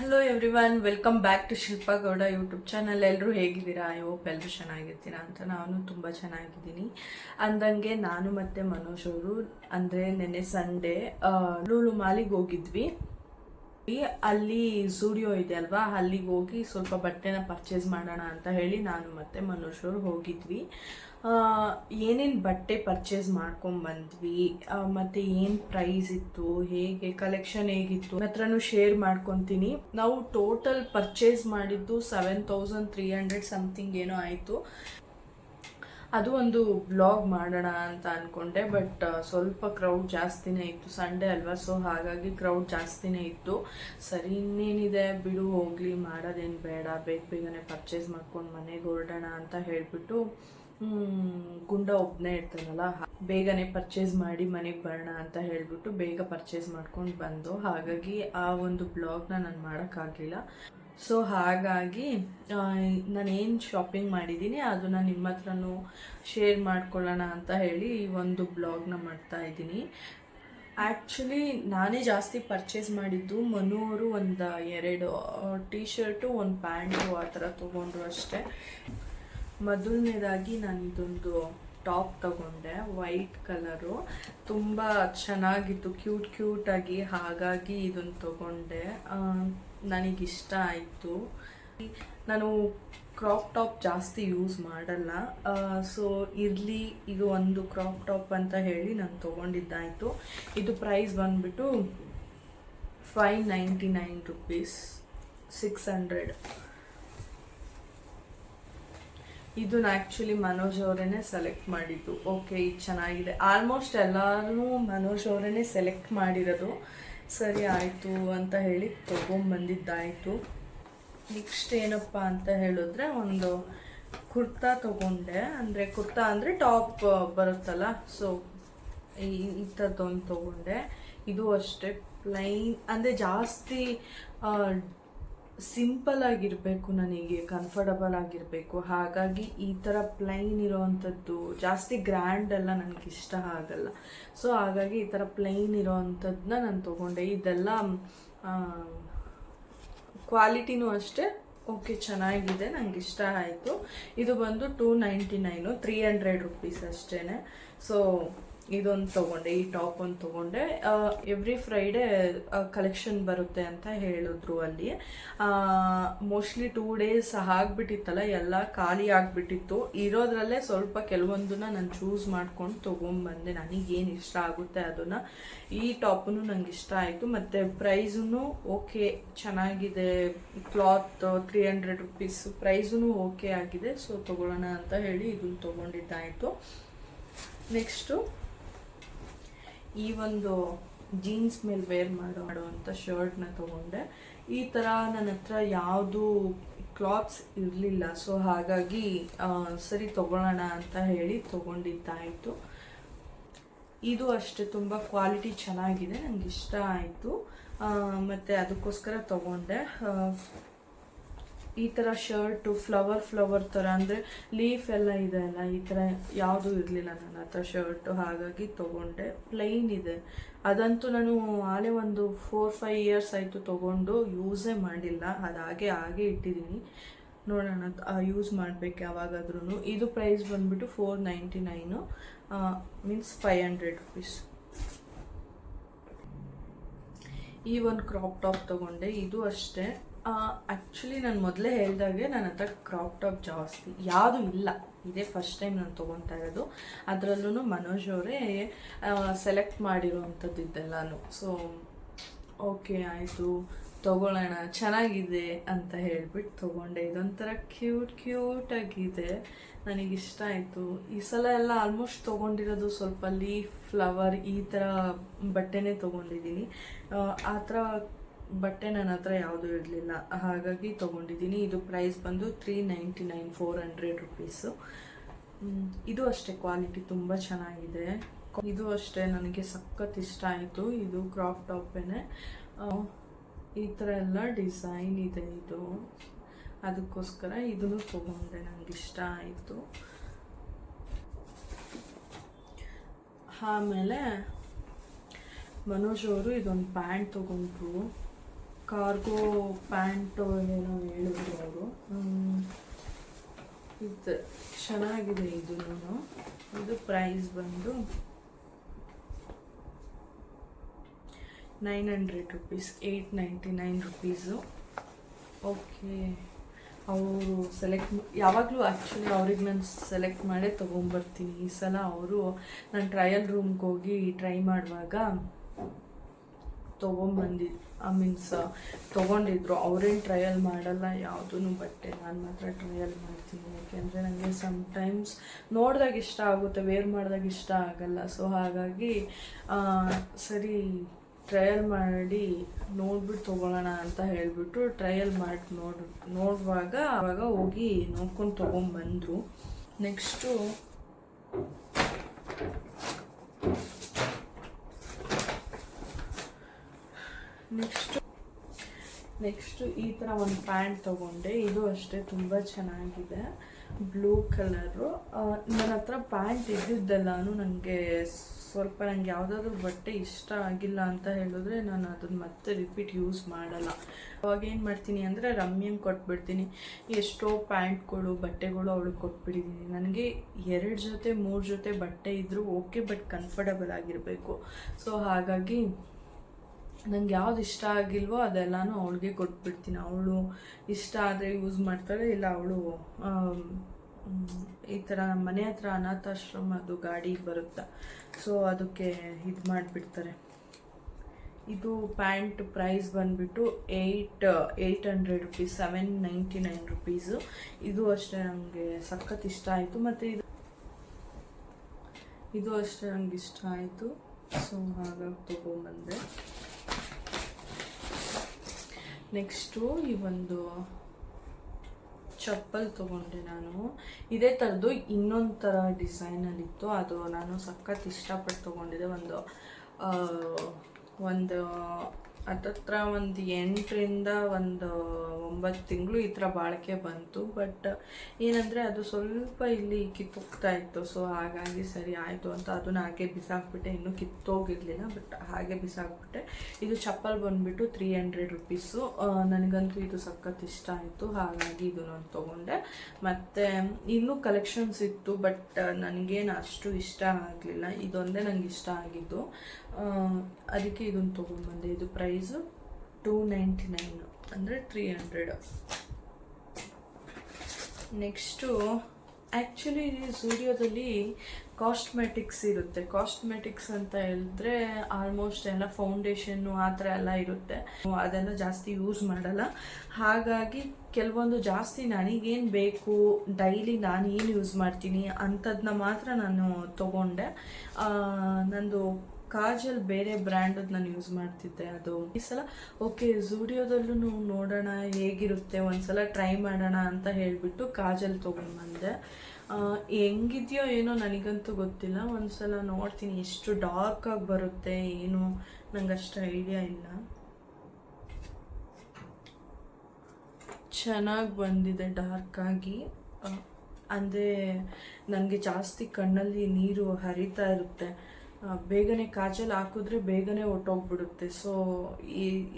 Hello everyone welcome back to Shilpa Gowda YouTube channel ಎಲ್ಲರೂ ಹೇಗಿದ್ದೀರಾ? I hope ಎಲ್ಲರೂ ಚೆನ್ನಾಗಿರ್ತೀರಾ ಅಂತ ನಾನು ತುಂಬ ಚೆನ್ನಾಗಿದ್ದೀನಿ. ಅಂದಂಗೆ ನಾನು ಮತ್ತು ಮನೋಜ್ ಅವರು, ಅಂದರೆ ನೆನ್ನೆ ಸಂಡೇ ಲೂಲು ಮಾಲಿಗೆ ಹೋಗಿದ್ವಿ. ಅಲ್ಲಿ ಸ್ಟುಡಿಯೋ ಇದೆ ಅಲ್ವಾ? ಅಲ್ಲಿಗೆ ಹೋಗಿ ಸ್ವಲ್ಪ ಬಟ್ಟೆನ ಪರ್ಚೇಸ್ ಮಾಡೋಣ ಅಂತ ಹೇಳಿ ನಾನು ಮತ್ತೆ ಮನೋಜ್ ಅವರು ಹೋಗಿದ್ವಿ. ಏನೇನು ಬಟ್ಟೆ ಪರ್ಚೇಸ್ ಮಾಡ್ಕೊಂಡ್ ಮತ್ತು ಏನು ಪ್ರೈಸ್ ಇತ್ತು, ಹೇಗೆ ಕಲೆಕ್ಷನ್ ಹೇಗಿತ್ತು ಹತ್ರನೂ ಶೇರ್ ಮಾಡ್ಕೊತೀನಿ. ನಾವು ಟೋಟಲ್ ಪರ್ಚೇಸ್ ಮಾಡಿದ್ದು seven thousand three hundred something ಏನೋ ಆಯಿತು. ಅದು ಒಂದು ಬ್ಲಾಗ್ ಮಾಡೋಣ ಅಂತ ಅನ್ಕೊಂಡೆ ಬಟ್ ಸ್ವಲ್ಪ ಕ್ರೌಡ್ ಜಾಸ್ತಿನೇ ಇತ್ತು. ಸಂಡೇ ಅಲ್ವಾ ಸೊ ಹಾಗಾಗಿ ಕ್ರೌಡ್ ಜಾಸ್ತಿನೇ ಇತ್ತು. ಸರಿ, ಇನ್ನೇನಿದೆ, ಬಿಡು, ಹೋಗ್ಲಿ, ಮಾಡೋದೇನು ಬೇಡ, ಬೇಗ ಬೇಗನೆ ಪರ್ಚೇಸ್ ಮಾಡ್ಕೊಂಡು ಮನೆಗೆ ಹೊರಡೋಣ ಅಂತ ಹೇಳಿಬಿಟ್ಟು ಗುಂಡ ಒಬ್ಬನೇ ಇರ್ತಾನಲ್ಲ ಬೇಗನೆ ಪರ್ಚೇಸ್ ಮಾಡಿ ಮನೆಗೆ ಬರೋಣ ಅಂತ ಹೇಳಿಬಿಟ್ಟು ಬೇಗ ಪರ್ಚೇಸ್ ಮಾಡ್ಕೊಂಡು ಬಂದು, ಹಾಗಾಗಿ ಆ ಒಂದು ಬ್ಲಾಗ್ನ ನಾನು ಮಾಡೋಕ್ಕಾಗಲಿಲ್ಲ. ಸೊ ಹಾಗಾಗಿ ನಾನೇನು ಶಾಪಿಂಗ್ ಮಾಡಿದ್ದೀನಿ ಅದನ್ನು ನಿಮ್ಮ ಹತ್ರನೂ ಶೇರ್ ಮಾಡ್ಕೊಳ್ಳೋಣ ಅಂತ ಹೇಳಿ ಈ ಒಂದು ಬ್ಲಾಗ್ನ ಮಾಡ್ತಾ ಇದ್ದೀನಿ. ಆ್ಯಕ್ಚುಲಿ ನಾನೇ ಜಾಸ್ತಿ ಪರ್ಚೇಸ್ ಮಾಡಿದ್ದು ಮನು ಅವರು ಒಂದು ಎರಡು ಟೀ ಶರ್ಟು ಒಂದು ಪ್ಯಾಂಟು ಆ ಥರ ತೊಗೊಂಡ್ರು ಅಷ್ಟೇ. ಮೊದಲನೇದಾಗಿ ನಾನು ಇದೊಂದು ಟಾಪ್ ತಗೊಂಡೆ, ವೈಟ್ ಕಲರು. ತುಂಬ ಚೆನ್ನಾಗಿತ್ತು, ಕ್ಯೂಟ್ ಕ್ಯೂಟಾಗಿ ಹಾಗಾಗಿ ಇದನ್ನು ತಗೊಂಡೆ. ನನಗಿಷ್ಟ ಆಯಿತು. ನಾನು ಕ್ರಾಪ್ ಟಾಪ್ ಜಾಸ್ತಿ ಯೂಸ್ ಮಾಡಲ್ಲ. ಸೊ ಇರಲಿ, ಇದು ಒಂದು ಕ್ರಾಪ್ ಟಾಪ್ ಅಂತ ಹೇಳಿ ನಾನು ತೊಗೊಂಡಿದ್ದಾಯಿತು. ಇದು ಪ್ರೈಸ್ ಬಂದುಬಿಟ್ಟು five ninety nine rupees, six hundred. ಇದನ್ನ ಆ್ಯಕ್ಚುಲಿ ಮನೋಜ್ ಅವರೇನೆ ಸೆಲೆಕ್ಟ್ ಮಾಡಿದ್ದು. ಓಕೆ ಇದು ಚೆನ್ನಾಗಿದೆ. ಆಲ್ಮೋಸ್ಟ್ ಎಲ್ಲರೂ ಮನೋಜ್ ಅವರೇನೆ ಸೆಲೆಕ್ಟ್ ಮಾಡಿರೋದು. ಸರಿ, ಆಯಿತು ಅಂತ ಹೇಳಿ ತೊಗೊಂಬಂದಿದ್ದಾಯಿತು. ನೆಕ್ಸ್ಟ್ ಏನಪ್ಪ ಅಂತ ಹೇಳಿದ್ರೆ ಒಂದು ಕುರ್ತಾ ತಗೊಂಡೆ. ಅಂದರೆ ಕುರ್ತಾ ಅಂದರೆ ಟಾಪ್ ಬರುತ್ತಲ್ಲ? ಸೊ ಇಂಥದ್ದೊಂದು ತೊಗೊಂಡೆ. ಇದು ಅಷ್ಟೇ ಪ್ಲೈನ್ ಅಂದರೆ ಜಾಸ್ತಿ ಸಿಂಪಲ್ ಆಗಿರಬೇಕು, ನನಗೆ ಕಂಫರ್ಟಬಲ್ ಆಗಿರಬೇಕು. ಹಾಗಾಗಿ ಈ ಥರ ಪ್ಲೈನ್ ಇರೋವಂಥದ್ದು, ಜಾಸ್ತಿ ಗ್ರ್ಯಾಂಡ್ ಎಲ್ಲ ನನಗೆ ಇಷ್ಟ ಆಗಲ್ಲ. ಸೊ ಹಾಗಾಗಿ ಈ ಥರ ಪ್ಲೈನ್ ಇರೋವಂಥದ್ದನ್ನ ನಾನು ತೊಗೊಂಡೆ. ಇದೆಲ್ಲ ಕ್ವಾಲಿಟಿನೂ ಅಷ್ಟೇ. ಓಕೆ ಚೆನ್ನಾಗಿದೆ ನನಗೆ ಇಷ್ಟ ಆಯಿತು. ಇದು ಬಂದು two ninety nine three hundred rupees ಅಷ್ಟೇ ಸೊ ಇದೊಂದು ತೊಗೊಂಡೆ, ಈ ಟಾಪ್ ಒಂದು ತೊಗೊಂಡೆ. ಎವ್ರಿ ಫ್ರೈಡೇ ಕಲೆಕ್ಷನ್ ಬರುತ್ತೆ ಅಂತ ಹೇಳಿದ್ರು ಅಲ್ಲಿ. ಮೋಸ್ಟ್ಲಿ ಟೂ ಡೇಸ್ ಆಗಿಬಿಟ್ಟಿತ್ತಲ್ಲ, ಎಲ್ಲ ಖಾಲಿ ಆಗಿಬಿಟ್ಟಿತ್ತು. ಇರೋದ್ರಲ್ಲೇ ಸ್ವಲ್ಪ ಕೆಲವೊಂದನ್ನ ನಾನು ಚೂಸ್ ಮಾಡ್ಕೊಂಡು ನನಗೆ ನನಗೇನು ಇಷ್ಟ ಆಗುತ್ತೆ ಅದನ್ನು. ಈ ಟಾಪನು ನಂಗೆ ಇಷ್ಟ ಆಯಿತು. ಮತ್ತು ಪ್ರೈಸೂ ಓಕೆ ಚೆನ್ನಾಗಿದೆ. Cloth three hundred rupees price okay ಆಗಿದೆ. ಸೊ ತೊಗೊಳ್ಳೋಣ ಅಂತ ಹೇಳಿ ಇದನ್ನು ತೊಗೊಂಡಿದ್ದಾಯಿತು. ನೆಕ್ಸ್ಟು ಈ ಒಂದು ಜೀನ್ಸ್ ಮೇಲೆ ವೇರ್ ಮಾಡೋ ಮಾಡುವಂಥ ಶರ್ಟ್ನ ತೊಗೊಂಡೆ. ಈ ಥರ ನನ್ನ ಹತ್ರ ಯಾವುದು ಕ್ಲಾತ್ಸ್ ಇರಲಿಲ್ಲ. ಸೊ ಹಾಗಾಗಿ ಸರಿ ತೊಗೊಳ್ಳೋಣ ಅಂತ ಹೇಳಿ ತೊಗೊಂಡಿದ್ದಾಯಿತು. ಇದು ಅಷ್ಟೇ, ತುಂಬ ಕ್ವಾಲಿಟಿ ಚೆನ್ನಾಗಿದೆ ನನಗೆ ಇಷ್ಟ ಆಯಿತು ಮತ್ತು ಅದಕ್ಕೋಸ್ಕರ ತೊಗೊಂಡೆ. ಈ ಥರ ಶರ್ಟು ಫ್ಲವರ್ ಫ್ಲವರ್ ಥರ ಅಂದರೆ ಲೀಫ್ ಎಲ್ಲ ಇದೆ ಅಲ್ಲ, ಈ ಥರ ಯಾವುದೂ ಇರಲಿಲ್ಲ ನನ್ನ ಹತ್ರ ಶರ್ಟು ಹಾಗಾಗಿ ತಗೊಂಡೆ. ಪ್ಲೈನ್ ಇದೆ. ಅದಂತೂ ನಾನು ಆಲೇ ಒಂದು ಫೋರ್ ಫೈವ್ ಇಯರ್ಸ್ ಆಯಿತು ತಗೊಂಡು ಯೂಸೇ ಮಾಡಿಲ್ಲ. ಅದು ಹಾಗೆ ಹಾಗೆ ಇಟ್ಟಿದ್ದೀನಿ ನೋಡೋಣ ಯೂಸ್ ಮಾಡಬೇಕು ಯಾವಾಗಾದ್ರೂ ಇದು ಪ್ರೈಸ್ ಬಂದುಬಿಟ್ಟು four ninety nine means five hundred rupees ಈ ಒಂದು ಕ್ರಾಪ್ ಟಾಪ್ ತೊಗೊಂಡೆ. ಇದು ಅಷ್ಟೇ. ಆ್ಯಕ್ಚುಲಿ ನಾನು ಮೊದಲೇ ಹೇಳಿದಾಗೆ ನನ್ನ ಹತ್ರ ಕ್ರಾಪ್ ಟಾಪ್ ಜಾಸ್ತಿ ಯಾವುದು ಇಲ್ಲ. ಇದೇ ಫಸ್ಟ್ ಟೈಮ್ ನಾನು ತೊಗೊತಾ ಇರೋದು. ಅದರಲ್ಲೂ ಮನೋಜ್ ಅವರೇ ಸೆಲೆಕ್ಟ್ ಮಾಡಿರೋವಂಥದ್ದು ಇದೆಲ್ಲನೂ. ಸೊ ಓಕೆ ಆಯಿತು. ತೊಗೊಳ್ಳೋಣ. ಚೆನ್ನಾಗಿದೆ ಅಂತ ಹೇಳ್ಬಿಟ್ಟು ತೊಗೊಂಡೆ. ಇದೊಂಥರ ಕ್ಯೂಟ್ ಕ್ಯೂಟ್ ಆಗಿದೆ. ನನಗಿಷ್ಟ ಆಯಿತು. ಈ ಸಲ ಎಲ್ಲ ಆಲ್ಮೋಸ್ಟ್ ತೊಗೊಂಡಿರೋದು ಸ್ವಲ್ಪ ಲೀಫ್ ಫ್ಲವರ್ ಈ ಥರ ಬಟ್ಟೆನೇ ತೊಗೊಂಡಿದ್ದೀನಿ. ಆ ಥರ ಬಟ್ಟೆ ನನ್ನ ಹತ್ರ ಯಾವುದೂ ಇರಲಿಲ್ಲ. ಹಾಗಾಗಿ ತೊಗೊಂಡಿದ್ದೀನಿ. ಇದು ಪ್ರೈಸ್ ಬಂದು three ninety nine four hundred rupees ಇದು ಅಷ್ಟೇ ಕ್ವಾಲಿಟಿ ತುಂಬ ಚೆನ್ನಾಗಿದೆ. ಇದು ಅಷ್ಟೇ ನನಗೆ ಸಖತ್ ಇಷ್ಟ ಆಯಿತು. ಇದು ಕ್ರಾಪ್ ಟಾಪೇನೆ ಈ ಥರ ಎಲ್ಲ ಡಿಸೈನ್ ಇದೆ ಇದು. ಅದಕ್ಕೋಸ್ಕರ ಇದನ್ನು ತೊಗೊಂಡೆ. ನನಗೆ ಇಷ್ಟ ಆಯಿತು. ಆಮೇಲೆ ಮನೋಜ್ ಅವರು ಇದೊಂದು ಪ್ಯಾಂಟ್ ತೊಗೊಂಡ್ರು. ಕಾರ್ಗೋ ಪ್ಯಾಂಟು ಏನೋ ಹೇಳಿದ್ರು ಅವರು. ಇದು ಚೆನ್ನಾಗಿದೆ ಇದು ಇದು ಪ್ರೈಸ್ ಬಂದು nine hundred rupees eight ninety nine rupees okay ಅವರು ಸೆಲೆಕ್ಟ್ ಯಾವಾಗಲೂ ಆ್ಯಕ್ಚುಲಿ ಅವ್ರಿಗೆ ನಾನು ಸೆಲೆಕ್ಟ್ ಮಾಡೇ ತೊಗೊಂಬರ್ತೀನಿ ಈ ಸಲ ಅವರು ನಾನು ಟ್ರಯಲ್ ರೂಮ್ಗೆ ಹೋಗಿ ಟ್ರೈ ಮಾಡುವಾಗ ತೊಗೊಂಬಂದಿದ್ದು ಐ ಮೀನ್ಸ್ ತೊಗೊಂಡಿದ್ರು. ಅವ್ರೇನು ಟ್ರಯಲ್ ಮಾಡಲ್ಲ ಯಾವುದೂ ಬಟ್ಟೆ ನಾನು ಮಾತ್ರ ಟ್ರಯಲ್ ಮಾಡ್ತೀನಿ. ಯಾಕೆಂದರೆ ನನಗೆ ಸಮ್ಟೈಮ್ಸ್ ನೋಡಿದಾಗ ಇಷ್ಟ ಆಗುತ್ತೆ ವೇರ್ ಮಾಡಿದಾಗ ಇಷ್ಟ ಆಗಲ್ಲ. ಸೊ ಹಾಗಾಗಿ ಸರಿ ಟ್ರಯಲ್ ಮಾಡಿ ನೋಡ್ಬಿಟ್ಟು ತೊಗೊಳ್ಳೋಣ ಅಂತ ಹೇಳಿಬಿಟ್ಟು ಟ್ರಯಲ್ ಮಾಡಿ, ನೋಡ್, ನೋಡುವಾಗ ಆವಾಗ ಹೋಗಿ ನೋಡ್ಕೊಂಡು ತೊಗೊಂಬಂದರು. ನೆಕ್ಸ್ಟು ನೆಕ್ಸ್ಟ್ ನೆಕ್ಸ್ಟ್ ಈ ಥರ ಒಂದು ಪ್ಯಾಂಟ್ ತೊಗೊಂಡೆ. ಇದು ಅಷ್ಟೇ ತುಂಬ ಚೆನ್ನಾಗಿದೆ. ಬ್ಲೂ ಕಲರು ನನ್ನ ಹತ್ರ ಪ್ಯಾಂಟ್ ಇದ್ದಿದ್ದೆಲ್ಲಾನು ನನಗೆ ಸ್ವಲ್ಪ ನನಗೆ ಯಾವುದಾದ್ರೂ ಬಟ್ಟೆ ಇಷ್ಟ ಆಗಿಲ್ಲ ಅಂತ ಹೇಳಿದ್ರೆ ನಾನು ಅದನ್ನ ಮತ್ತೆ ರಿಪೀಟ್ ಯೂಸ್ ಮಾಡಲ್ಲ. ಅವಾಗ ಏನು ಮಾಡ್ತೀನಿ ಅಂದರೆ ರಮ್ಯಂಗೆ ಕೊಟ್ಬಿಡ್ತೀನಿ. ಎಷ್ಟೋ ಪ್ಯಾಂಟ್ಗಳು ಬಟ್ಟೆಗಳು ಅವಳಿಗೆ ಕೊಟ್ಬಿಟ್ಟಿದ್ದೀನಿ ನನಗೆ ಎರಡು ಜೊತೆ, ಮೂರು ಜೊತೆ ಬಟ್ಟೆ ಇದ್ದರೂ ಓಕೆ ಬಟ್ ಕಂಫರ್ಟಬಲ್ ಆಗಿರಬೇಕು. ಸೊ ಹಾಗಾಗಿ ನಂಗೆ ಯಾವ್ದು ಇಷ್ಟ ಆಗಿಲ್ವೋ ಅದೆಲ್ಲನೂ ಅವಳಿಗೆ ಕೊಟ್ಬಿಡ್ತೀನಿ. ಅವಳು ಇಷ್ಟ ಆದರೆ ಯೂಸ್ ಮಾಡ್ತಾಳೆ, ಇಲ್ಲ ಅವಳು ಈ ಥರ ನಮ್ಮ ಮನೆ ಹತ್ರ ಅನಾಥಾಶ್ರಮ ಅದು ಗಾಡಿ ಬರುತ್ತೆ ಸೊ ಅದಕ್ಕೆ ಇದು ಮಾಡಿಬಿಡ್ತಾರೆ. ಇದು ಪ್ಯಾಂಟ್ ಪ್ರೈಸ್ ಬಂದ್ಬಿಟ್ಟು eight eight hundred rupees seven ninety nine rupees ಇದು ಅಷ್ಟೇ ನನಗೆ ಸಖತ್ ಇಷ್ಟ ಆಯಿತು. ಮತ್ತು ಇದು ಇದು ಅಷ್ಟೇ ನನಗೆ ಇಷ್ಟ ಆಯಿತು. ಸೊ ಹಾಗಾಗಿ ತೊಗೊಂಬಂದೆ. ನೆಕ್ಸ್ಟು ಈ ಒಂದು ಚಪ್ಪಲ್ ತೊಗೊಂಡೆ ನಾನು. ಇದೇ ಥರದ್ದು ಇನ್ನೊಂದು ಥರ ಡಿಸೈನಲ್ಲಿತ್ತು. ಅದು ನಾನು ಸಖತ್ ಇಷ್ಟಪಟ್ಟು ತೊಗೊಂಡಿದ್ದೆ. ಒಂದು ಒಂದು ಹತ್ತತ್ರ ಒಂದು ಎಂಟರಿಂದ ಒಂದು ಒಂಬತ್ತು ತಿಂಗಳು ಈ ಥರ ಬಾಳಿಕೆ ಬಂತು. ಬಟ್ ಏನಂದರೆ ಅದು ಸ್ವಲ್ಪ ಇಲ್ಲಿ ಕಿತ್ತೋಗ್ತಾ ಇತ್ತು. ಸೊ ಹಾಗಾಗಿ ಸರಿ ಆಯಿತು ಅಂತ ಅದನ್ನ ಹಾಗೆ ಬಿಸಾಕ್ಬಿಟ್ಟೆ. ಇನ್ನೂ ಕಿತ್ತೋಗಿರಲಿಲ್ಲ ಬಟ್ ಹಾಗೆ ಬಿಸಾಕ್ಬಿಟ್ಟೆ. ಇದು ಚಪ್ಪಲ್ ಬಂದುಬಿಟ್ಟು ತ್ರೀ ಹಂಡ್ರೆಡ್ ರುಪೀಸು ನನಗಂತೂ ಇದು ಸಖತ್ ಇಷ್ಟ ಆಯಿತು. ಹಾಗಾಗಿ ಇದು ನಾನು ತೊಗೊಂಡೆ. ಮತ್ತು, ಇನ್ನೂ ಕಲೆಕ್ಷನ್ಸ್ ಇತ್ತು ಬಟ್ ನನಗೇನು ಅಷ್ಟು ಇಷ್ಟ ಆಗಲಿಲ್ಲ. ಇದೊಂದೇ ನನಗೆ ಇಷ್ಟ ಆಗಿದ್ದು. ಅದಕ್ಕೆ ಇದನ್ನು ತೊಗೊಂಬಂದೆ ಇದು ಪ್ರೈಸು ಟೂ ನೈಂಟಿ ನೈನು ಅಂದರೆ ತ್ರೀ ಹಂಡ್ರೆಡ್ ನೆಕ್ಸ್ಟು ಆ್ಯಕ್ಚುಲಿ ಸ್ಟುಡಿಯೋದಲ್ಲಿ ಕಾಸ್ಟ್ಮೆಟಿಕ್ಸ್ ಇರುತ್ತೆ. ಕಾಸ್ಟ್ಮೆಟಿಕ್ಸ್ ಅಂತ ಹೇಳಿದ್ರೆ ಆಲ್ಮೋಸ್ಟ್ ಎಲ್ಲ ಫೌಂಡೇಶನ್ನು ಆ ಥರ ಎಲ್ಲ ಇರುತ್ತೆ. ಅದೆಲ್ಲ ಜಾಸ್ತಿ ಯೂಸ್ ಮಾಡಲ್ಲ. ಹಾಗಾಗಿ ಕೆಲವೊಂದು ಜಾಸ್ತಿ ನನಗೇನು ಬೇಕು ಡೈಲಿ ನಾನು ಏನು ಯೂಸ್ ಮಾಡ್ತೀನಿ ಅಂಥದನ್ನ ಮಾತ್ರ ನಾನು ತಗೊಂಡೆ. ನಂದು ಕಾಜಲ್ ಬೇರೆ ಬ್ರ್ಯಾಂಡದ್ದು ನಾನು ಯೂಸ್ ಮಾಡ್ತಿದ್ದೆ ಅದು. ಈ ಸಲ ಓಕೆ ಝೂಡಿಯೋದಲ್ಲೂ ನೋಡೋಣ, ಹೇಗಿರುತ್ತೆ, ಒಂದ್ಸಲ ಟ್ರೈ ಮಾಡೋಣ ಅಂತ ಹೇಳಿಬಿಟ್ಟು ಕಾಜಲ್ ತೊಗೊಂಡ್ಬಂದೆ ಬಂದೆ. ಹೆಂಗಿದೆಯೋ ಏನೋ ನನಗಂತೂ ಗೊತ್ತಿಲ್ಲ. ಒಂದ್ಸಲ ನೋಡ್ತೀನಿ, ಎಷ್ಟು ಡಾರ್ಕ್ ಆಗಿ ಬರುತ್ತೆ ಏನು ನಂಗೆ ಅಷ್ಟು ಐಡಿಯಾ ಇಲ್ಲ. ಚೆನ್ನಾಗಿ ಬಂದಿದೆ ಡಾರ್ಕ್ ಆಗಿ. ಅಂದರೆ, ನನಗೆ ಜಾಸ್ತಿ ಕಣ್ಣಲ್ಲಿ ನೀರು ಹರಿತಾ ಇರುತ್ತೆ. ಬೇಗನೆ ಕಾಜಲ್ ಹಾಕಿದ್ರೆ ಬೇಗನೆ ಹೊಟ್ಟೋಗ್ಬಿಡುತ್ತೆ ಸೊ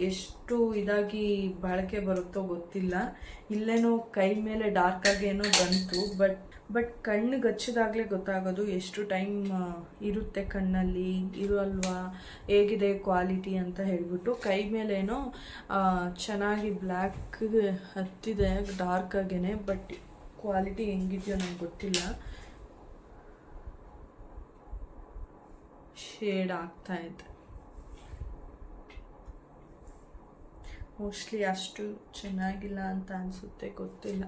ಎಷ್ಟು ಇದಾಗಿ ಬಾಳಿಕೆ ಬರುತ್ತೋ ಗೊತ್ತಿಲ್ಲ. ಇಲ್ಲೇನೋ ಕೈ ಮೇಲೆ ಡಾರ್ಕ್ ಆಗಿ ಏನೋ ಬಂತು ಬಟ್ ಬಟ್ ಕಣ್ಣು ಗಚ್ಚಿದಾಗಲೇ ಗೊತ್ತಾಗೋದು ಎಷ್ಟು ಟೈಮ್ ಇರುತ್ತೆ ಕಣ್ಣಲ್ಲಿ ಇರೋಲ್ವಾ ಹೇಗಿದೆ ಕ್ವಾಲಿಟಿ ಅಂತ ಹೇಳ್ಬಿಟ್ಟು. ಕೈ ಮೇಲೇನೋ ಚೆನ್ನಾಗಿ ಬ್ಲ್ಯಾಕ್ ಹತ್ತಿದೆ ಡಾರ್ಕ್ ಆಗೇನೆ ಬಟ್ ಕ್ವಾಲಿಟಿ ಹೆಂಗಿದೆಯೋ ನಂಗೆ ಗೊತ್ತಿಲ್ಲ. ಶೇಡ್ ಆಗ್ತಾ ಇದೆ ಮೋಸ್ಟ್ಲಿ ಅಷ್ಟು ಚೆನ್ನಾಗಿಲ್ಲ ಅಂತ ಅನಿಸುತ್ತೆ, ಗೊತ್ತಿಲ್ಲ.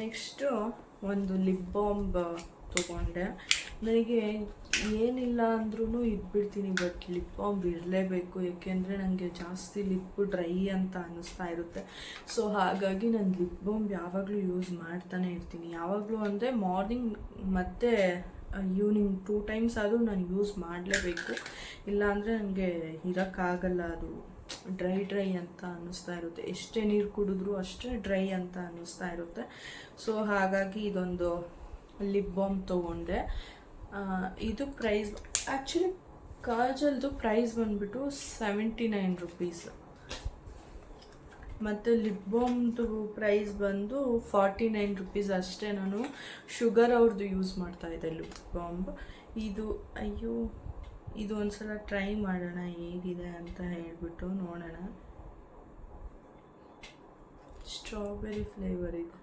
ನೆಕ್ಸ್ಟು ಒಂದು ಲಿಪ್ ಬಾಂಬ್ ತೊಗೊಂಡೆ. ನನಗೆ ಏನಿಲ್ಲ ಅಂದ್ರೂ ಇದ್ಬಿಡ್ತೀನಿ ಬಟ್ ಲಿಪ್ ಬಾಂಬ್ ಇರಲೇಬೇಕು. ಏಕೆಂದರೆ ನನಗೆ ಜಾಸ್ತಿ ಲಿಪ್ ಡ್ರೈ ಅಂತ ಅನ್ನಿಸ್ತಾ ಇರುತ್ತೆ. ಸೊ ಹಾಗಾಗಿ ನಾನು ಲಿಪ್ ಬಾಂಬ್ ಯಾವಾಗಲೂ ಯೂಸ್ ಮಾಡ್ತಾನೆ ಇರ್ತೀನಿ. ಯಾವಾಗಲೂ ಅಂದರೆ ಮಾರ್ನಿಂಗ್ ಮತ್ತು ಈವ್ನಿಂಗ್ ಟೂ ಟೈಮ್ಸ್ ಆದರೂ ನಾನು ಯೂಸ್ ಮಾಡಲೇಬೇಕು. ಇಲ್ಲಾಂದರೆ ನನಗೆ ಇರೋಕ್ಕಾಗಲ್ಲ ಅದು. ಡ್ರೈ ಡ್ರೈ ಅಂತ ಅನ್ನಿಸ್ತಾ ಇರುತ್ತೆ. ಎಷ್ಟೇ ನೀರು ಕುಡಿದ್ರೂ ಅಷ್ಟೇ ಡ್ರೈ ಅಂತ ಅನ್ನಿಸ್ತಾ ಇರುತ್ತೆ. ಸೊ ಹಾಗಾಗಿ ಇದೊಂದು ಲಿಪ್ ಬಾಮ್ ತೊಗೊಂಡೆ. ಇದು ಪ್ರೈಸ್ ಆ್ಯಕ್ಚುಲಿ ಕಾಜಲ್ದು ಪ್ರೈಸ್ ಬಂದುಬಿಟ್ಟು ಸೆವೆಂಟಿ ನೈನ್ ರುಪೀಸ್ ಮತ್ತು ಲಿಪ್ ಬಾಮ್ದು ಪ್ರೈಸ್ ಬಂದು ಫಾರ್ಟಿ ನೈನ್ ರುಪೀಸ್ ಅಷ್ಟೇ ನಾನು ಶುಗರ್ ಅವ್ರದ್ದು ಯೂಸ್ ಮಾಡ್ತಾ ಇದ್ದೆ ಲಿಪ್ ಬಾಂಬ್ ಇದು, ಅಯ್ಯೋ, ಇದು ಒಂದ್ಸಲ ಟ್ರೈ ಮಾಡೋಣ ಹೇಗಿದೆ ಅಂತ ಹೇಳ್ಬಿಟ್ಟು ನೋಡೋಣ. ಸ್ಟ್ರಾಬೆರಿ ಫ್ಲೇವರ್ ಇದು.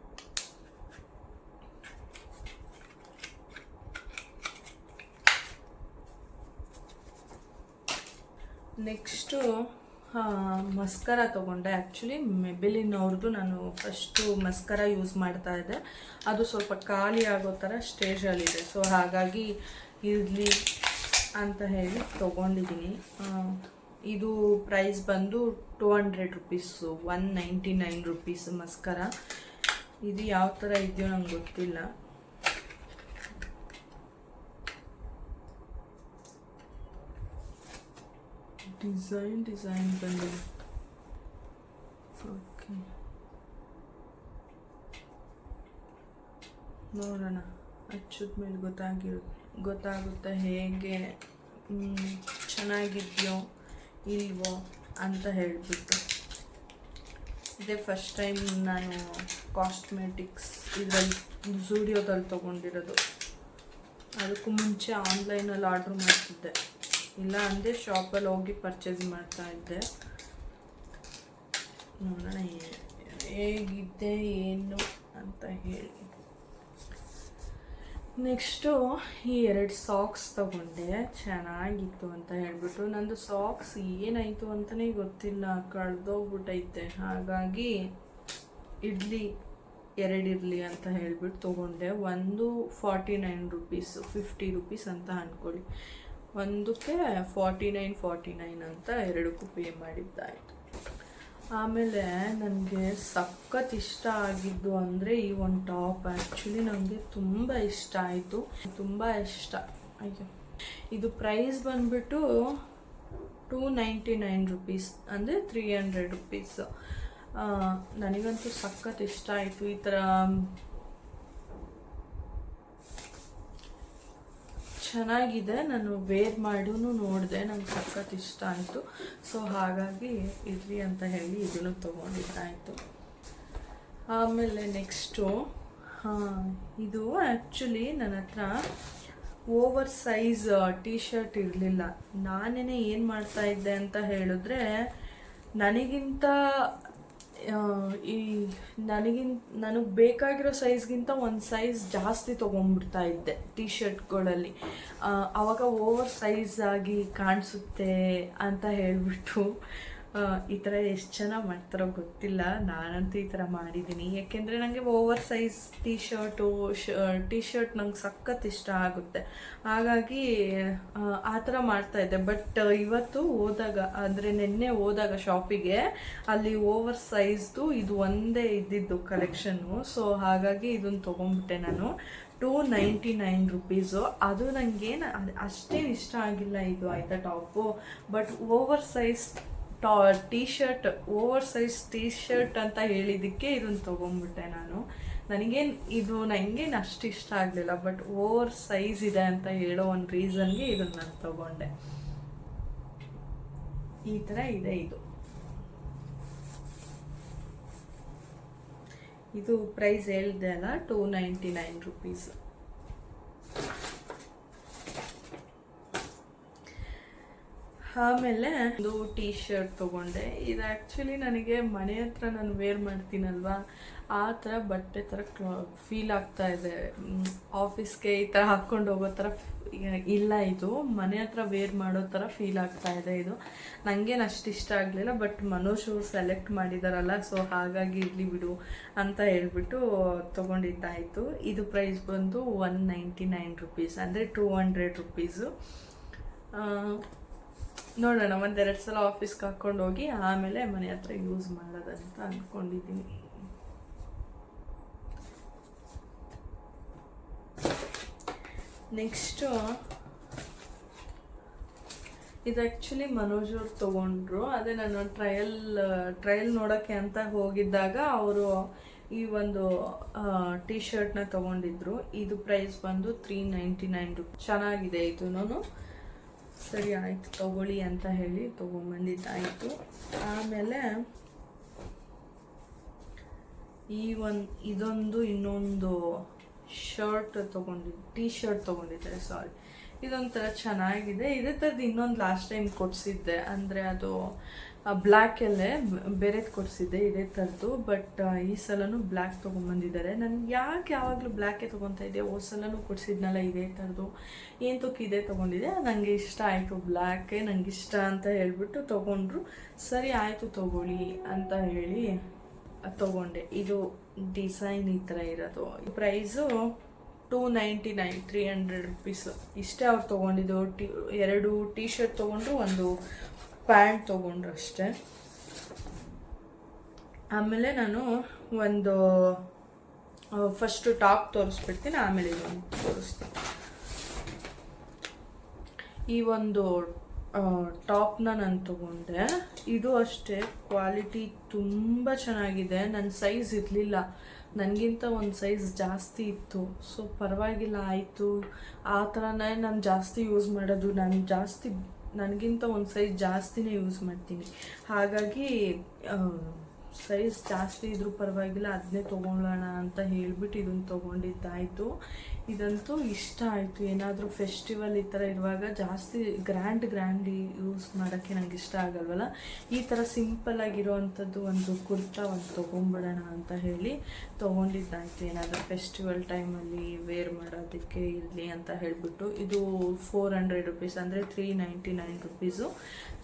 ನೆಕ್ಸ್ಟು ಮಸ್ಕರ ತೊಗೊಂಡೆ. ಆ್ಯಕ್ಚುಲಿ ಮೆಬಿಲಿನ್ ಅವ್ರದ್ದು ನಾನು ಫಸ್ಟು ಮಸ್ಕರ ಯೂಸ್ ಮಾಡ್ತಾ ಇದ್ದೆ. ಅದು ಸ್ವಲ್ಪ ಖಾಲಿ ಆಗೋ ಥರ ಸ್ಟೇಜಲ್ಲಿದೆ ಸೊ ಹಾಗಾಗಿ ಇರಲಿ ಅಂತ ಹೇಳಿ ತೊಗೊಂಡಿದ್ದೀನಿ. ಇದು ಪ್ರೈಸ್ ಬಂದು two hundred rupees one ninety nine rupees mascara. ಇದು ಯಾವ ಥರ ಇದೆಯೋ ನಂಗೆ ಗೊತ್ತಿಲ್ಲ. ಡಿಸೈನ್ ಡಿಸೈನ್ ಬಂದಿದೆ ಓಕೆ ನೋಡೋಣ. ಹಚ್ಚಿದ ಮೇಲೆ ಗೊತ್ತಾಗಿರು ಗೊತ್ತಾಗುತ್ತೆ ಹೇಗೆ ಚೆನ್ನಾಗಿದೆಯೋ ಇಲ್ವೋ ಅಂತ ಹೇಳಿಬಿಟ್ಟು. ಇದೇ ಫಸ್ಟ್ ಟೈಮ್ ನಾನು ಕಾಸ್ಮೆಟಿಕ್ಸ್ ಇದರಲ್ಲಿ ಝೂಡಿಯೋದಲ್ಲಿ ತೊಗೊಂಡಿರೋದು. ಅದಕ್ಕೂ ಮುಂಚೆ ಆನ್ಲೈನಲ್ಲಿ ಆರ್ಡ್ರ್ ಮಾಡ್ತಿದ್ದೆ. ಇಲ್ಲ ಅಂದರೆ ಶಾಪಲ್ಲಿ ಹೋಗಿ ಪರ್ಚೇಸ್ ಮಾಡ್ತಾ ಇದ್ದೆ. ನೋಡೋಣ ಹೇಗಿದ್ದೆ ಹೇಗಿದೆ, ಏನು ಅಂತ ಹೇಳಿ. ನೆಕ್ಸ್ಟು ಈ ಎರಡು ಸಾಕ್ಸ್ ತಗೊಂಡೆ. ಚೆನ್ನಾಗಿತ್ತು ಅಂತ ಹೇಳಿಬಿಟ್ಟು. ನಂದು ಸಾಕ್ಸ್ ಏನಾಯಿತು ಅಂತಲೇ ಗೊತ್ತಿಲ್ಲ. ಕಳೆದೋಗ್ಬಿಟ್ಟೈತೆ ಹಾಗಾಗಿ ಇಡ್ಲಿ ಎರಡಿರಲಿ ಅಂತ ಹೇಳ್ಬಿಟ್ಟು ತೊಗೊಂಡೆ. ಒಂದು forty nine rupees fifty rupees ಅಂತ ಅಂದ್ಕೊಳ್ಳಿ. ಒಂದಕ್ಕೆ ಫಾರ್ಟಿ ನೈನ್ ಫಾರ್ಟಿ ನೈನ್ ಅಂತ ಎರಡಕ್ಕೂ ಪೇ ಮಾಡಿದ್ದಾಯಿತು. ಆಮೇಲೆ ನನಗೆ ಸಖತ್ ಇಷ್ಟ ಆಗಿದ್ದು ಅಂದರೆ ಈ ಒಂದು ಟಾಪ್ ಆ್ಯಕ್ಚುಲಿ ನನಗೆ ತುಂಬ ಇಷ್ಟ ಆಯಿತು. ತುಂಬ ಇಷ್ಟ. ಅಯ್ಯೋ. ಇದು ಪ್ರೈಸ್ ಬಂದುಬಿಟ್ಟು ಟೂ ನೈಂಟಿ ನೈನ್ ರುಪೀಸ್ ಅಂದರೆ ತ್ರೀ ಹಂಡ್ರೆಡ್ ರುಪೀಸ್ ನನಗಂತೂ ಸಖತ್ ಇಷ್ಟ ಆಯಿತು. ಈ ಥರ ಚೆನ್ನಾಗಿದೆ, ನಾನು ವೇರ್ ಮಾಡೂ ನೋಡಿದೆ, ನಂಗೆ ಸಖತ್ ಇಷ್ಟ ಆಯಿತು. ಸೊ ಹಾಗಾಗಿ ಇರಲಿ ಅಂತ ಹೇಳಿ ಇದನ್ನು ತೊಗೊಂಡಿದ್ದಾಯಿತು. ಆಮೇಲೆ ನೆಕ್ಸ್ಟು ಹಾಂ, ಇದು ಆ್ಯಕ್ಚುಲಿ ನನ್ನ ಹತ್ರ ಓವರ್ ಸೈಜ್ ಟೀ ಶರ್ಟ್ ಇರಲಿಲ್ಲ. ನಾನೇ ಏನು ಮಾಡ್ತಾ ಇದ್ದೆ ಅಂತ ಹೇಳಿದ್ರೆ, ನನಗಿಂತ ಈ ನನಗಿನ್, ನನಗೆ ಬೇಕಾಗಿರೋ ಸೈಜ್ಗಿಂತ ಒಂದು ಸೈಜ್ ಜಾಸ್ತಿ ತೊಗೊಂಡ್ಬಿಡ್ತಾ ಇದ್ದೆ ಟೀ ಶರ್ಟ್ಗಳಲ್ಲಿ ಆವಾಗ ಓವರ್ ಸೈಜ್ ಆಗಿ ಕಾಣಿಸುತ್ತೆ ಅಂತ ಹೇಳ್ಬಿಟ್ಟು ಈ ಥರ ಎಷ್ಟು ಜನ ಮಾಡ್ತಾರೋ ಗೊತ್ತಿಲ್ಲ. ನಾನಂತೂ ಈ ಥರ ಮಾಡಿದ್ದೀನಿ ಯಾಕೆಂದರೆ ನನಗೆ over size T shirt T shirt ನಂಗೆ ಸಖತ್ ಇಷ್ಟ ಆಗುತ್ತೆ. ಹಾಗಾಗಿ ಆ, ಥರ ಮಾಡ್ತಾ ಇದ್ದೆ. ಬಟ್ ಇವತ್ತು ಹೋದಾಗ ಅಂದರೆ ನಿನ್ನೆ ಹೋದಾಗ ಶಾಪಿಗೆ ಅಲ್ಲಿ ಓವರ್ ಸೈಜ್ದು ಇದು ಒಂದೇ ಇದ್ದಿದ್ದು ಕಲೆಕ್ಷನ್ನು ಸೊ ಹಾಗಾಗಿ ಇದನ್ನು ತೊಗೊಂಡ್ಬಿಟ್ಟೆ ನಾನು. ಟೂ ನೈಂಟಿ ನೈನ್ ರುಪೀಸು ಅದು ನನಗೇನು ಅಷ್ಟೇನು ಇಷ್ಟ ಆಗಿಲ್ಲ ಇದು ಆಯಿತಾ ಟಾಪು. ಬಟ್ ಓವರ್ ಸೈಜ್ ಟಾ T shirt over size T shirt ಅಂತ ಹೇಳಿದ್ದಕ್ಕೆ ಇದನ್ನು ತೊಗೊಂಬಿಟ್ಟೆ ನಾನು. ನನಗೇನು, ಇದು ನನಗೇನು ಅಷ್ಟು ಇಷ್ಟ ಆಗಲಿಲ್ಲ ಬಟ್ ಓವರ್ ಸೈಜ್ ಇದೆ ಅಂತ ಹೇಳೋ ಒಂದು ರೀಸನ್ಗೆ ಇದನ್ನು ನಾನು ತೊಗೊಂಡೆ. ಈ ಥರ ಇದೆ ಇದು. ಇದು ಪ್ರೈಸ್ ಹೇಳಿದೆ ಅಲ್ಲ ಟೂ ನೈಂಟಿ ನೈನ್ ರುಪೀಸ್ ಆಮೇಲೆ ಒಂದು ಟೀ ಶರ್ಟ್ ತೊಗೊಂಡೆ. ಇದು ಆ್ಯಕ್ಚುಲಿ ನನಗೆ ಮನೆ ಹತ್ರ ನಾನು ವೇರ್ ಮಾಡ್ತೀನಲ್ವಾ? ಆ ಥರ ಬಟ್ಟೆ ಥರ ಫೀಲ್ ಆಗ್ತಾ ಇದೆ. ಆಫೀಸ್ಗೆ ಈ ಥರ ಹಾಕ್ಕೊಂಡು ಹೋಗೋ ಥರ ಇಲ್ಲ ಇದು. ಮನೆ ಹತ್ರ ವೇರ್ ಮಾಡೋ ಥರ ಫೀಲ್ ಆಗ್ತಾ ಇದೆ ಇದು. ನನಗೇನು ಅಷ್ಟು ಇಷ್ಟ ಆಗಲಿಲ್ಲ ಬಟ್ ಮನೋಜು ಸೆಲೆಕ್ಟ್ ಮಾಡಿದಾರಲ್ಲ ಸೊ ಹಾಗಾಗಿ ಇರಲಿ ಬಿಡು ಅಂತ ಹೇಳ್ಬಿಟ್ಟು ತೊಗೊಂಡಿದ್ದಾಯಿತು. ಇದು ಪ್ರೈಸ್ ಬಂದು ಒನ್ ನೈಂಟಿ ನೈನ್ ರುಪೀಸ್ ಅಂದರೆ ಟೂ ಹಂಡ್ರೆಡ್ ರುಪೀಸು ನೋಡೋಣ, ಒಂದೆರಡು ಸಲ ಆಫೀಸ್ಗೆ ಹಾಕ್ಕೊಂಡು ಹೋಗಿ, ಆಮೇಲೆ ಮನೆ ಹತ್ರ ಯೂಸ್ ಮಾಡೋದಂತ ಅಂದ್ಕೊಂಡಿದ್ದೀನಿ ನೆಕ್ಸ್ಟು ಇದು ಆ್ಯಕ್ಚುಲಿ ಮನೋಜ್ ಅವ್ರು ತೊಗೊಂಡ್ರು. ಅದೇ ನಾನು ಟ್ರಯಲ್ ಟ್ರಯಲ್ ನೋಡೋಕ್ಕೆ ಅಂತ ಹೋಗಿದ್ದಾಗ ಅವರು ಈ ಒಂದು ಟೀ ಶರ್ಟ್ನ ತೊಗೊಂಡಿದ್ರು. ಇದು ಪ್ರೈಸ್ ಬಂದು ತ್ರೀ ನೈಂಟಿ ನೈನ್ ರುಪೀಸ್ ಚೆನ್ನಾಗಿದೆ ಇದೂ ಸರಿ ಆಯಿತು, ತೊಗೊಳ್ಳಿ ಅಂತ ಹೇಳಿ ತೊಗೊಂಬಂದಿದ್ದಾಯಿತು. ಆಮೇಲೆ ಈ ಒಂದು, ಇದೊಂದು ಇನ್ನೊಂದು ಶರ್ಟ್ ತೊಗೊಂಡಿದ್ದೆ ಟೀ ಶರ್ಟ್ ತೊಗೊಂಡಿದ್ದೆ ಸಾರಿ ಇದೊಂಥರ ಚೆನ್ನಾಗಿದೆ. ಇದೇ ಥರದ್ದು ಇನ್ನೊಂದು ಲಾಸ್ಟ್ ಟೈಮ್ ಕೊಡಿಸಿದ್ದೆ. ಅಂದರೆ ಅದು ಬ್ಲ್ಯಾಕಲ್ಲೇ ಬೇರೆದು ಕೊಡಿಸಿದ್ದೆ ಇದೇ ಥರದ್ದು. ಬಟ್ ಈ ಸಲನೂ ಬ್ಲ್ಯಾಕ್ ತೊಗೊಂಬಂದಿದ್ದಾರೆ. ನನಗೆ ಯಾಕೆ ಯಾವಾಗಲೂ ಬ್ಲ್ಯಾಕೇ ತೊಗೊತಾ ಇದ್ದೆ? ಹೋದ ಸಲನೂ ಕೊಡಿಸಿದ್ನಲ್ಲ ಇದೇ ಥರದ್ದು. ಏನು ತುಕ್ಕಿ ಇದೇ ತೊಗೊಂಡಿದೆ ನನಗೆ ಇಷ್ಟ ಆಯಿತು ಬ್ಲ್ಯಾಕೇ ನನಗೆ ಇಷ್ಟ ಅಂತ ಹೇಳಿಬಿಟ್ಟು ತೊಗೊಂಡ್ರು. ಸರಿ ಆಯಿತು ತೊಗೊಳ್ಳಿ ಅಂತ ಹೇಳಿ ತಗೊಂಡೆ. ಇದು ಡಿಸೈನ್ ಈ ಥರ ಇರೋದು. Price two ninety nine three hundred rupees ಇಷ್ಟೇ ಅವ್ರು ತೊಗೊಂಡಿದ್ದು. ಟಿ ಎರಡು ಟೀ ಶರ್ಟ್ ತೊಗೊಂಡ್ರು, ಒಂದು ಪ್ಯಾಂಟ್ ತೊಗೊಂಡ್ರು ಅಷ್ಟೇ. ಆಮೇಲೆ ನಾನು ಒಂದು ಫಸ್ಟು ಟಾಪ್ ತೋರಿಸ್ಬಿಡ್ತೀನಿ, ಆಮೇಲೆ ಇದೊಂದು ತೋರಿಸ್ತೀನಿ. ಈ ಒಂದು ಟಾಪ್ನ ನಾನು ತಗೊಂಡೆ. ಇದು ಅಷ್ಟೇ. ಕ್ವಾಲಿಟಿ ತುಂಬ ಚೆನ್ನಾಗಿದೆ. ನನ್ನ ಸೈಜ್ ಇರಲಿಲ್ಲ. ನನಗಿಂತ ಒಂದು ಸೈಜ್ ಜಾಸ್ತಿ ಇತ್ತು. ಸೊ ಪರವಾಗಿಲ್ಲ, ಆಯಿತು. ಆ ಥರನೇ ನಾನು ಜಾಸ್ತಿ ಯೂಸ್ ಮಾಡೋದು. ನಾನು ಜಾಸ್ತಿ, ನನಗಿಂತ ಒಂದು ಸೈಜ್ ಜಾಸ್ತಿನೇ ಯೂಸ್ ಮಾಡ್ತೀನಿ. ಹಾಗಾಗಿ ಸೈಜ್ ಜಾಸ್ತಿ ಇದ್ರೂ ಪರವಾಗಿಲ್ಲ ಅದನ್ನೇ ತೊಗೊಳ್ಳೋಣ ಅಂತ ಹೇಳ್ಬಿಟ್ಟು ಇದನ್ನು ತೊಗೊಂಡಿದ್ದಾಯಿತು. ಇದಂತೂ ಇಷ್ಟ ಆಯಿತು. ಏನಾದರೂ ಫೆಸ್ಟಿವಲ್ ಈ ಥರ ಇರುವಾಗ ಜಾಸ್ತಿ ಗ್ರ್ಯಾಂಡ್ ಗ್ರ್ಯಾಂಡ್ ಯೂಸ್ ಮಾಡೋಕ್ಕೆ ನನಗೆ ಇಷ್ಟ ಆಗಲ್ವಲ್ಲ? ಈ ಥರ ಸಿಂಪಲ್ ಆಗಿರೋವಂಥದ್ದು ಒಂದು ಕುರ್ತಾ ಒಂದು ತೊಗೊಂಬಿಡೋಣ ಅಂತ ಹೇಳಿ ತೊಗೊಂಡಿದ್ದಾಯಿತು. ಏನಾದರೂ ಫೆಸ್ಟಿವಲ್ ಟೈಮಲ್ಲಿ ವೇರ್ ಮಾಡೋದಕ್ಕೆ ಇರಲಿ ಅಂತ ಹೇಳಿಬಿಟ್ಟು. ಇದು ಫೋರ್ ಹಂಡ್ರೆಡ್ ರುಪೀಸ್ ಅಂದರೆ ತ್ರೀ ನೈಂಟಿ ನೈನ್ ರುಪೀಸು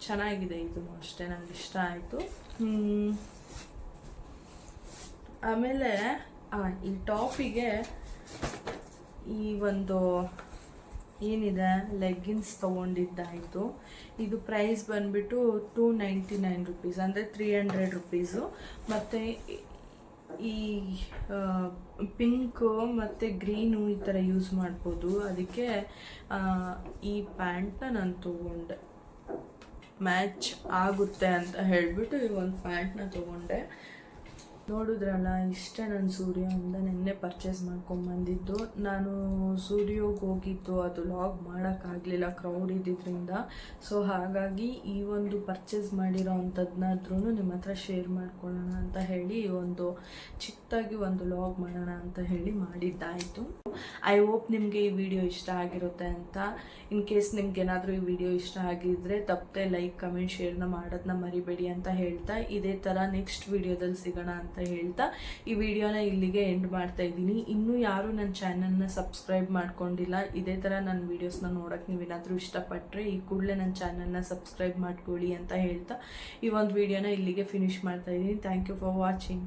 ಚೆನ್ನಾಗಿದೆ ಇದು ಅಷ್ಟೇ ನನಗೆ ಇಷ್ಟ ಆಯಿತು. ಆಮೇಲೆ ಈ ಟಾಪಿಗೆ ಈ ಒಂದು ಏನಿದೆ ಲೆಗ್ಗಿನ್ಸ್ ತೊಗೊಂಡಿದ್ದಾಯಿತು. ಇದು ಪ್ರೈಸ್ ಬಂದುಬಿಟ್ಟು ಟೂ ನೈಂಟಿ ನೈನ್ ರುಪೀಸ್ ಅಂದರೆ ತ್ರೀ ಹಂಡ್ರೆಡ್ ರುಪೀಸು ಮತ್ತು ಈ ಪಿಂಕು ಮತ್ತು ಗ್ರೀನು ಈ ಥರ ಯೂಸ್ ಮಾಡ್ಬೋದು. ಅದಕ್ಕೆ ಈ ಪ್ಯಾಂಟನ್ನ ನಾನು ತೊಗೊಂಡೆ. ಮ್ಯಾಚ್ ಆಗುತ್ತೆ ಅಂತ ಹೇಳಿಬಿಟ್ಟು ಈ ಒಂದು ಪ್ಯಾಂಟ್ನ ತೊಗೊಂಡೆ. ನೋಡಿದ್ರಲ್ಲ, ಇಷ್ಟೇ ನಾನು ಅಂತ ನಿನ್ನೆ ಪರ್ಚೇಸ್ ಮಾಡ್ಕೊಂಬಂದಿದ್ದು ನಾನು ಸೂರ್ಯೋಗೆ ಹೋಗಿದ್ದು, ಅದು ಲಾಗ್ ಮಾಡೋಕ್ಕಾಗಲಿಲ್ಲ ಕ್ರೌಡ್ ಇದ್ದಿದ್ದರಿಂದ ಸೊ ಹಾಗಾಗಿ ಈ ಒಂದು ಪರ್ಚೇಸ್ ಮಾಡಿರೋ ಅಂಥದ್ದನ್ನಾದ್ರೂ ನಿಮ್ಮ ಹತ್ರ ಶೇರ್ ಮಾಡ್ಕೊಳ್ಳೋಣ ಅಂತ ಹೇಳಿ ಒಂದು ಚಿಕ್ಕದಾಗಿ ಒಂದು ಲಾಗ್ ಮಾಡೋಣ ಅಂತ ಹೇಳಿ ಮಾಡಿದ್ದಾಯಿತು. ಐ ಹೋಪ್ ನಿಮಗೆ ಈ ವಿಡಿಯೋ ಇಷ್ಟ ಆಗಿರುತ್ತೆ ಅಂತ. ಇನ್ ಕೇಸ್ ನಿಮ್ಗೆ ಏನಾದರೂ ಈ ವಿಡಿಯೋ ಇಷ್ಟ ಆಗಿದ್ರೆ ತಪ್ಪದೆ ಲೈಕ್ ಕಮೆಂಟ್ ಶೇರ್ನ ಮಾಡೋದನ್ನ ಮರಿಬೇಡಿ ಅಂತ ಹೇಳ್ತಾ ಇದೇ ಥರ ನೆಕ್ಸ್ಟ್ ವಿಡಿಯೋದಲ್ಲಿ ಸಿಗೋಣ ಅಂತ ಹೇಳ್ತಾ ಈ ವಿಡಿಯೋನ ಇಲ್ಲಿಗೆ ಎಂಡ್ ಮಾಡ್ತಾ ಇದ್ದೀನಿ. ಇನ್ನೂ ಯಾರು ನನ್ನ ಚಾನಲ್ನ ಸಬ್ಸ್ಕ್ರೈಬ್ ಮಾಡ್ಕೊಂಡಿಲ್ಲ, ಇದೇ ಥರ ನನ್ನ ವೀಡಿಯೋಸ್ನ ನೋಡೋಕ್ಕೆ ನೀವೇನಾದರೂ ಇಷ್ಟಪಟ್ಟರೆ ಈ ಕೂಡಲೇ ನನ್ನ ಚಾನಲ್ನ ಸಬ್ಸ್ಕ್ರೈಬ್ ಮಾಡ್ಕೊಳ್ಳಿ ಅಂತ ಹೇಳ್ತಾ ಈ ಒಂದು ವಿಡಿಯೋನ ಇಲ್ಲಿಗೆ ಫಿನಿಶ್ ಮಾಡ್ತಾ ಇದ್ದೀನಿ. Thank you for watching